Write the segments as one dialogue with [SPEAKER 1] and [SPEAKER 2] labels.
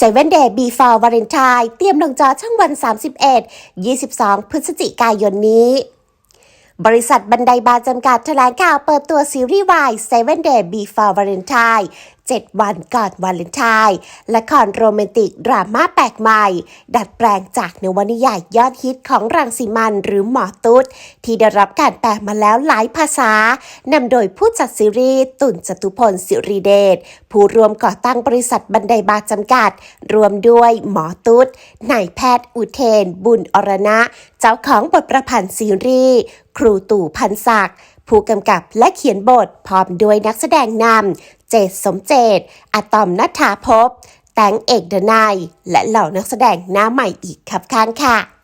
[SPEAKER 1] 7 Day Before Valentine เตรียมลงจอช่องวัน 31 22 พฤศจิกายนนี้ บริษัทบันไดบาจำกัดแถลงข่าวเปิดตัวซีรีส์วาย Seven Day Before Valentine 7 วันก่อนวาเลนไทน์ละครโรแมนติก ดราม่าแปลกใหม่ ดัดแปลงจากนวนิยายยอดฮิตของรังสีมันหรือหมอตุ๊ด ที่ได้รับการแปลมาแล้วหลายภาษานำโดยผู้จัดซีรีส์ตุ่นจตุพลสิริเดชผู้ร่วมก่อตั้งบริษัทบันไดบาจำกัด รวมด้วยหมอตุ๊ดนายแพทย์อุเทน บุญอรณะ เจ้าของบทประพันธ์ซีรีส์ครูตู่พันศักดิ์ผู้กำกับและเขียนบทพร้อมด้วยนักแสดงนำ เจตสมเจตอะตอมนัฐาภพแตงเอกเดนายและเหล่านักแสดงหน้าใหม่อีกครับข้างค่ะ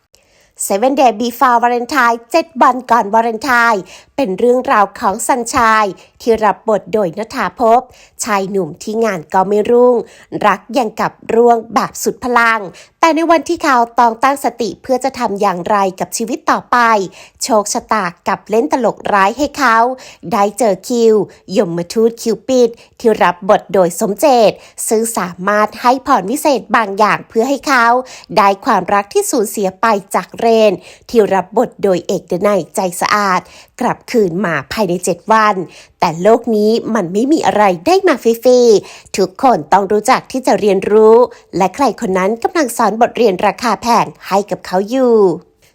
[SPEAKER 1] Seven Day Before Valentine 7วันก่อนวาเลนไทน์เป็นเรื่องราวของสัญชาย ที่รับบทโดยนฐาภพ ชายหนุ่มที่งานก็ไม่รุ่ง รักยังกับร่วงแบบสุดพลัง แต่ในวันที่เขาต้องตั้งสติเพื่อจะทำอย่างไรกับชีวิตต่อไป โชคชะตากลับเล่นตลกร้ายให้เขา ได้เจอคิว ยมทูตคิวปิด ที่รับบทโดยสมเจต ซึ่งสามารถให้พรวิเศษบางอย่างเพื่อให้เขา ได้ความรักที่สูญเสียไปจากเรน ที่รับบทโดยเอกเดนัยใจสะอาด กลับคืนมาภายใน 7 วัน แต่โลกนี้มันไม่มีอะไรได้มาฟรีๆทุกคนต้องรู้จักที่จะเรียนรู้ และใครคนนั้นกำลังสอนบทเรียนราคาแพงให้กับเขาอยู่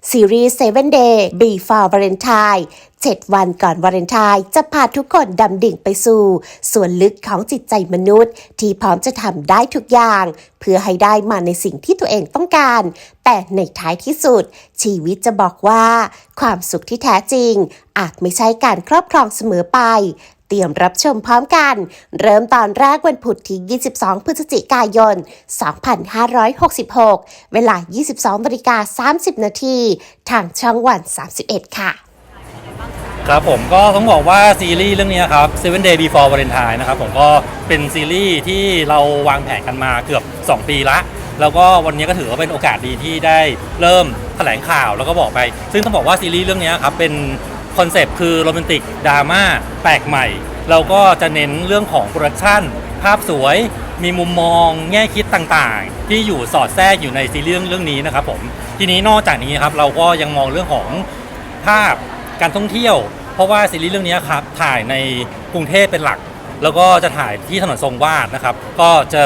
[SPEAKER 1] ซีรีส์7 Day Before Valentine 7 วันก่อนวาเลนไทน์จะพาทุกคนดำดิ่งไปสู่ ส่วนลึกของจิตใจมนุษย์ ที่พร้อมจะทำได้ทุกอย่าง เพื่อให้ได้มาในสิ่งที่ตัวเองต้องการ แต่ในท้ายที่สุด ชีวิตจะบอกว่า ความสุขที่แท้จริง อาจไม่ใช่การครอบครองเสมอไป เตรียมรับชมพร้อมกัน เริ่มตอนแรกวันพุธที่ 22 พฤศจิกายน 2566 เวลา 22นาฬิกา30 นาทีทางช่องวัน 31 ค่ะ
[SPEAKER 2] ครับผมก็ต้องบอกว่าซีรีส์เรื่องนี้ครับ Seven Day Before Valentine นะครับผมก็เป็นซีรีส์ที่เราวางแผนกันมาเกือบ 2 ปีละแล้วก็วันนี้ก็ถือว่าเป็นโอกาสดีที่ได้เริ่มแถลงข่าวแล้วก็บอกไป ซึ่งต้องบอกว่าซีรีส์เรื่องนี้ครับเป็น คอนเซปต์คือโรแมนติกดราม่าแปลกใหม่ เราก็จะเน้นเรื่องของโปรดักชันภาพสวย มีมุมมอง แง่คิดต่างๆ ที่อยู่สอดแทรกอยู่ในซีรีส์เรื่องนี้นะครับผมทีนี้นอกจากนี้ครับเราก็ยังมองเรื่องของภาพการท่องเที่ยว เพราะว่าซีรีส์เรื่องนี้ครับถ่ายในกรุงเทพเป็นหลัก แล้วก็จะถ่ายที่ถนนทรงวาดนะครับ ก็เจะ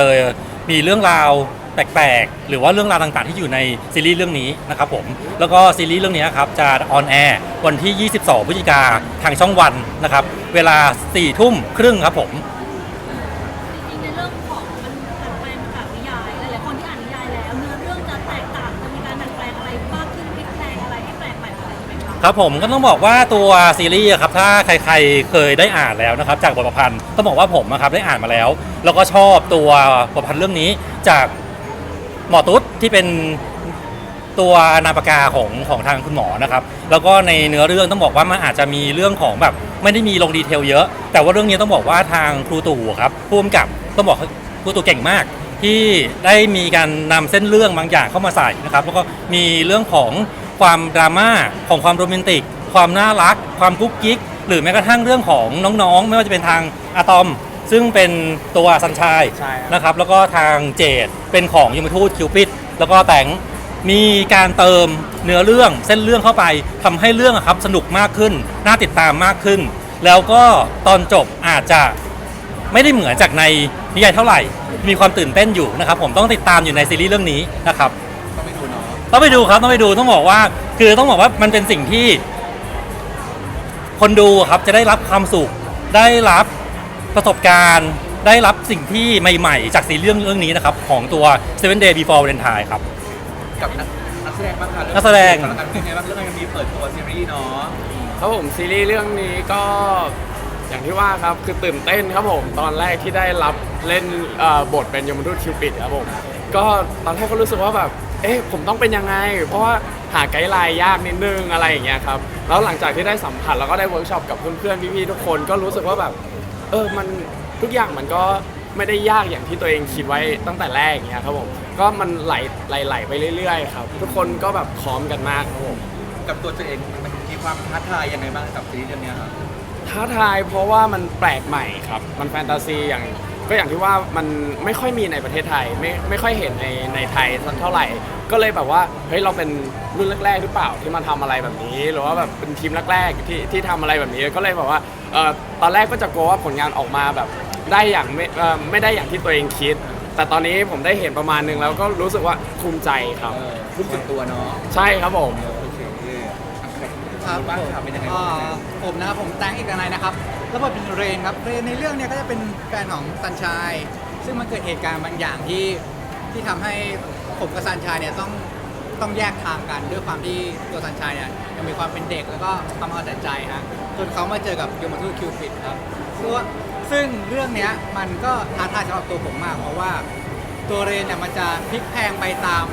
[SPEAKER 2] มีเรื่องราว แปลกๆ หรือว่าเรื่องราวต่างๆ ที่อยู่ในซีรีส์เรื่องนี้นะครับผม แล้วก็ซีรีส์เรื่องนี้ครับจะออนแอร์วันที่ 22พฤศจิกาทางช่องวันนะครับ เวลา4ทุ่มครึ่งครับผม
[SPEAKER 3] จริงๆในเรื่องของมันดัดแปลงมาจากนิยายหลายๆคนที่อ่านนิยายแล้วเนื้อเรื่องจะแตกต่างจะมีการดัดแปลงอะไรมากขึ้นพลิกแปลงอะไรให้แปลกใหม่อะไรไหมคะ
[SPEAKER 2] ครับผมก็ต้องบอกว่าตัวซีรีส์อะครับถ้าใครๆเคยได้อ่านแล้วนะครับจากบทประพันธ์ต้องบอกว่าผมนะครับได้อ่านมาแล้ว แล้วก็ชอบตัวบทประพันธ์เรื่องนี้จาก หมอตุ๊ดที่เป็นตัวนามปากกาของของทางคุณหมอนะครับ แล้วก็ในเนื้อเรื่องต้องบอกว่ามันอาจจะมีเรื่องของแบบไม่ได้มีลงดีเทลเยอะ แต่ว่าเรื่องนี้ต้องบอกว่าทางครูตู่ครับผู้กำกับต้องบอกครูตู่เก่งมาก ที่ได้มีการนำเส้นเรื่องบางอย่างเข้ามาใส่นะครับ แล้วก็มีเรื่องของความดราม่าของความโรแมนติก ความน่ารัก ความกุ๊กกิ๊ก หรือแม้กระทั่งเรื่องของน้องๆ ไม่ว่าจะเป็นทางอะตอม ซึ่งเป็นตัวสัญชาย
[SPEAKER 4] ใช่ครับ
[SPEAKER 2] นะครับ แล้วก็ทางเจดเป็นของยมทูตคิวปิดแล้วก็แต่งมีการเติมเนื้อเรื่องเส้นเรื่องเข้าไปทำให้เรื่องอะครับสนุกมากขึ้น น่าติดตามมากขึ้น แล้วก็ตอนจบอาจจะ ไม่ได้เหมือนจากในนิยายเท่าไหร่ มีความตื่นเต้นอยู่นะครับ ผมต้องติดตามอยู่ในซีรีส์เรื่องนี้นะครับ
[SPEAKER 4] ต้องไปดูเนาะ
[SPEAKER 2] ต้องไปดูครับต้องไปดูต้องบอกว่า คือต้องบอกว่ามันเป็นสิ่งที่ คนดูครับจะได้รับความสุข ได้รับ ประสบการณ์ได้รับสิ่งที่ใหม่ๆ จากซีรีส์เรื่องเรื่องนี้นะครับ ของตัว Seven Day Before Valentine ครับ
[SPEAKER 4] กับนักนักแสดงบ้างค่ะ
[SPEAKER 2] นักแสดง
[SPEAKER 4] สำหรับการเป็นไงบ้างเรื่องนี้มีเปิดตัวซีรีส์เนาะ
[SPEAKER 5] ครับผมซีรีส์เรื่องนี้ก็อย่างที่ว่าครับคือตื่นเต้นครับผมตอนแรกที่ได้รับเล่นเอ่อบทเป็นยมทูตคิวปิดครับผมก็ตอนแรกก็รู้สึกว่าแบบเอ๊ะผมต้องเป็นยังไง เพราะว่าหาไกด์ไลน์ยากนิดนึงอะไรอย่างเงี้ยครับแล้วหลังจากที่ได้สัมผัสแล้วก็ได้เวิร์กช็อปกับเพื่อนๆพี่ๆทุกคนก็รู้สึกว่าแบบ เออมันทุกอย่างมันก็ไม่ได้ยากอย่างที่ตัวเองคิดไว้ตั้งแต่แรกอย่างเงี้ยครับผมก็มันไหลไหลๆไปเรื่อยๆครับทุกคนก็แบบพร้อมกันมากครับผม
[SPEAKER 4] กับตัวตัวเองมันมีความท้าทายยังไงบ้างกับซีรีส์เรื่องเนี้ยครับ
[SPEAKER 5] ท้าทายเพราะว่ามันแปลกใหม่ครับ มันแฟนตาซีอย่างก็อย่างที่ว่ามันไม่ค่อยมีในประเทศไทยไม่ไม่ค่อยเห็นในในไทยสักเท่าไหร่ ก็เลยแบบว่าเฮ้ยเราเป็นรุ่นแรกๆหรือเปล่าที่มาทำอะไรแบบนี้ หรือว่าแบบเป็นทีมแรกๆที่ที่ทำอะไรแบบนี้ก็เลยแบบว่า เอ่อตอนแรกก็จะกลัวว่าผลงานออกมาแบบได้อย่างไม่เอ่อไม่ได้อย่างที่ตัวเองคิด แต่ตอนนี้ผมได้เห็นประมาณนึงแล้วก็รู้สึกว่าภูมิใจครับ
[SPEAKER 4] เออรุ่นสุดตัวเนาะ
[SPEAKER 5] ใช่ครับผม
[SPEAKER 4] โอเค
[SPEAKER 6] ครับ
[SPEAKER 4] บ้างครับเป็นยังไง
[SPEAKER 6] อ่
[SPEAKER 4] บ้างา
[SPEAKER 6] ผมนะครับผมแตงอีกนายนะครับแล้วบทเป็นเรนครับเรนในเรื่องเนี้ยก็จะเป็นแฟนของซันชาย ซึ่งมันเกิดเหตุการณ์บางอย่างที่ที่ทำให้ผมกับซันชายเนี่ยต้อง ต้องแยกทางกันด้วยความที่ตัวซันชายเนี่ยยังมีความเป็นเด็กแล้วก็ความเอาแต่ใจฮะจนเขามาเจอกับยมทูตคิวปิดครับซึ่งซึ่งเรื่องเนี้ยมันก็ท้าทายสำหรับตัวผมมาก เพราะว่าตัวเรนเนี่ยมันจะพลิกแพงไปตาม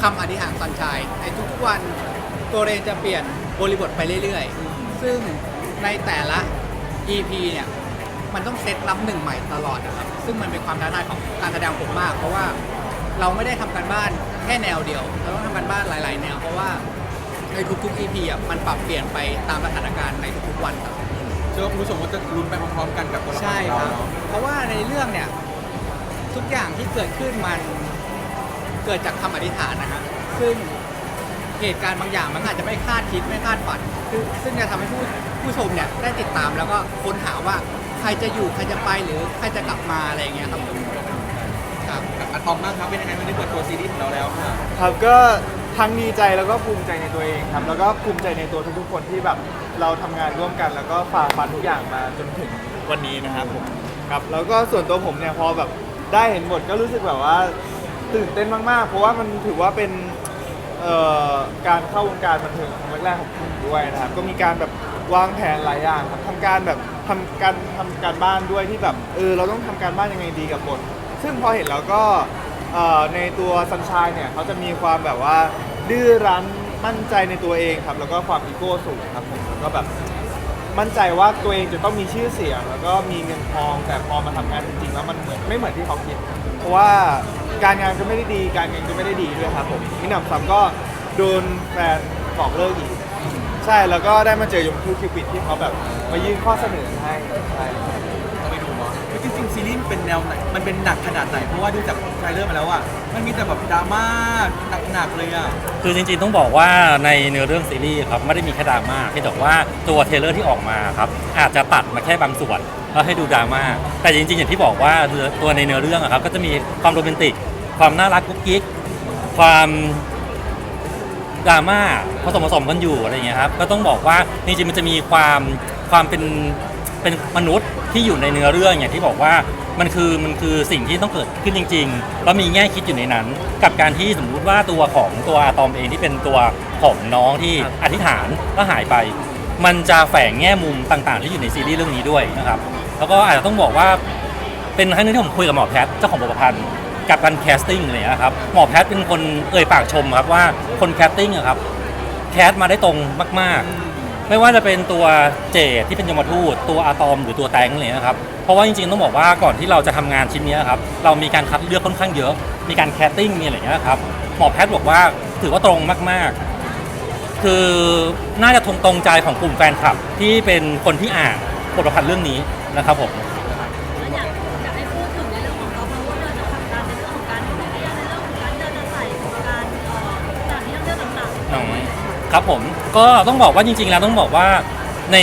[SPEAKER 6] คำอธิษฐานซันชายในทุกๆวันตัวเรนจะเปลี่ยนบริบทไปเรื่อยๆ ซึ่งในแต่ละ EP เนี่ยมันต้องเซตรับหนึ่งใหม่ตลอดนะครับ ซึ่งมันเป็นความท้าทายของการแสดงผมมาก เพราะว่าเราไม่ได้ทำการบ้าน แค่แนวเดียวเราต้องทำการบ้านหลาย ๆ แนวเพราะว่าในทุกๆ EP อะมันปรับเปลี่ยนไปตามสถานการณ์ในทุกๆวันครับ
[SPEAKER 4] เชื่อว่าคุณผู้ชมก็จะลุ้นไปพร้อมๆกันกับตัวละคร
[SPEAKER 6] ใช่
[SPEAKER 4] ของ
[SPEAKER 6] ค
[SPEAKER 4] เรา
[SPEAKER 6] รับ
[SPEAKER 4] เนาะ
[SPEAKER 6] เพราะว่าในเรื่องเนี่ยทุกอย่างที่เกิดขึ้นมันเกิดจากคำอธิษฐานนะฮะซึ่งเหตุการณ์บางอย่างมันอาจจะไม่คาดคิดไม่คาดฝันคือซึ่งจะทำให้ผู้ผู้ชมเนี่ยได้ติดตามแล้วก็ค้นหาว่าใครจะอยู่ใครจะไปหรือใครจะกลับมาอะไรอย่างเงี้ยครับผมครับ
[SPEAKER 4] อะตอมมากครับเป็นยังไงวันนี้เปิดตัวซีรีส์ของเราแล้วค่ะ
[SPEAKER 7] ครับก็ทั้งดีใจแล้วก็ภูมิใจในตัวเองครับ แล้วก็ภูมิใจในตัวทุกๆคนที่แบบเราทำงานร่วมกัน แล้วก็ฝ่าฟันทุกอย่างมาจนถึงวันนี้นะครับผมครับแล้วก็ส่วนตัวผมเนี่ยพอแบบได้เห็นบทก็รู้สึกแบบว่าตื่นเต้นมากๆ เพราะว่ามันถือว่าเป็นเอ่อการเข้าวงการบันเทิงครั้งแรกๆของผมด้วยนะครับ ก็มีการแบบวางแผนหลายอย่างครับทำการแบบทำการทำการบ้านด้วยที่แบบเออเราต้องทำการบ้านยังไงดีกับบท ซึ่งพอเห็นแล้วก็เอ่อในตัวซันชายเนี่ยเขาจะมีความแบบว่าดื้อรั้นมั่นใจในตัวเองครับ แล้วก็ความอีโก้สูงครับผมแล้วก็แบบมั่นใจว่าตัวเองจะต้องมีชื่อเสียง แล้วก็มีเงินทองแต่พอมาทำงานจริงๆแล้วมันเหมือนไม่เหมือนที่เขาคิด เพราะว่าการงานก็ไม่ได้ดี การเงินก็ไม่ได้ดีด้วยครับผมมิหนำซ้ำก็โดนแฟนบอกเลิกอีก ใช่แล้วก็ได้มาเจอยมทูคิวปิดที่เขาแบบมายื่นข้อเสนอให้ใช่
[SPEAKER 4] จริงๆซีรีส์มันเป็นแนวไหน มันเป็นหนักขนาดไหน เพราะว่าดูจากไทรเลอร์มาแล้วอะ มันมีแต่แบบดราม่าหนักๆเลยอะ
[SPEAKER 2] คือจริงๆต้องบอกว่าในเนื้อเรื่องซีรีส์ครับไม่ได้มีแค่ดราม่าเพียงแต่ว่าตัวเทรลเลอร์ที่ออกมาครับอาจจะตัดมาแค่บางส่วนแล้วให้ดูดราม่าแต่จริงๆอย่างที่บอกว่าตัวในเนื้อเรื่องอะครับก็จะมีความโรแมนติก ความน่ารักกุ๊กกิ๊กความดราม่าผสมผสมกันอยู่อะไรอย่างเงี้ยครับก็ต้องบอกว่าจริงๆมันจะมีความความเป็น เป็นมนุษย์ที่อยู่ในเนื้อเรื่องอย่างที่บอกว่ามันคือมันคือสิ่งที่ต้องเกิดขึ้นจริงๆแล้วมีแง่คิดอยู่ในนั้น กับการที่สมมุติว่าตัวของตัวอะตอมเองที่เป็นตัวของน้องที่อธิษฐานแล้วหายไป มันจะแฝงแง่มุมต่างๆ ที่อยู่ในซีรีส์เรื่องนี้ด้วยนะครับแล้วก็อาจจะต้องบอกว่าเป็นครั้งนึงที่ผมคุยกับหมอแพทย์เจ้าของบทประพันธ์กับการแคสติ้งอะไรอย่างเลยนะครับหมอแพทย์เป็นคนเอ่ยปากชมครับว่าคนแคสติ้งอะครับแคสมาได้ตรงมากๆ ไม่ว่าจะเป็นตัวเจดที่เป็นยมทูตตัวอะตอมหรือตัวแตงอะไรนะครับเพราะว่าจริงๆต้องบอกว่าก่อนที่เราจะทำงานชิ้นเนี้ยครับเรามีการคัดเลือกค่อนข้างเยอะ มีการแคสติ้งมีอะไรอย่างเงี้ยครับหมอแพทย์บอกว่าถือว่าตรงมากๆ คือน่าจะตรงตรงใจของกลุ่มแฟนคลับที่เป็นคนที่อ่านบทประพันธ์เรื่องนี้นะครับผม
[SPEAKER 3] แล้วอยากอยากให้พูดถึงในเรื่องของเราเพราะว่าเราจะผลักดันในเรื่องของการท่องเที่ยวในเรื่องของการเดินอาศัยของการเอ่อสถานที่ท่องเที่ยวต่างๆ
[SPEAKER 2] อืมครับผม ก็ต้องบอกว่าจริง ๆ แล้วต้องบอกว่าใน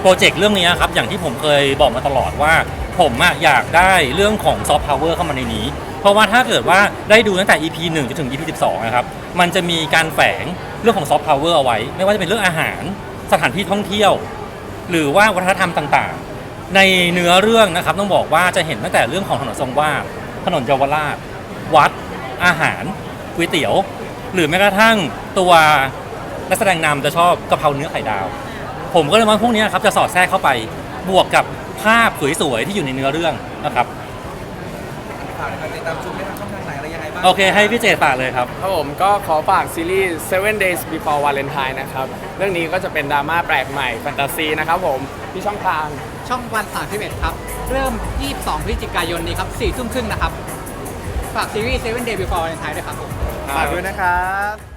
[SPEAKER 2] โปรเจกต์เรื่องนี้ครับอย่างที่ผมเคยบอกมาตลอดว่า ผมอะอยากได้เรื่องของซอฟต์พาวเวอร์เข้ามาในนี้ เพราะว่าถ้าเกิดว่าได้ดูตั้งแต่ EP 1จนถึง EP 12นะครับมันจะมีการแฝงเรื่องของซอฟต์พาวเวอร์เอาไว้ ไม่ว่าจะเป็นเรื่องอาหารสถานที่ท่องเที่ยว หรือว่าวัฒนธรรมต่างๆ ในเนื้อเรื่องนะครับต้องบอกว่าจะเห็นตั้งแต่เรื่องของถนนทรงวาดถนนเยาวราช วัด อาหารก๋วยเตี๋ยว หรือแม้กระทั่งตัว นักแสดงนำจะชอบกะเพราเนื้อไข่ดาว ผมก็เลยว่าพวกนี้ครับจะสอดแทรกเข้าไปบวกกับภาพสวยๆที่อยู่ในเนื้อเรื่องนะครับ
[SPEAKER 4] ข่าวนะครับติดตามชมได้ทางช่องทางไหนอะไรยังไงบ้าง
[SPEAKER 2] โอเค ให้พี่เจฝากเลยครับ
[SPEAKER 5] ครับผมก็ขอฝากซีรีส์ Seven Days Before Valentine นะครับ เรื่องนี้ก็จะเป็นดราม่าแปลกใหม่แฟนตาซีนะครับผม ที่ช่องทาง
[SPEAKER 6] ช่องวัน31ครับ เริ่ม 22 พฤศจิกายนนี้ครับ4ทุ่มครึ่งนะครับ ฝากซีรีส์ Seven Day Before Valentine ด้วยครับผม
[SPEAKER 7] ฝากด้วยนะครับ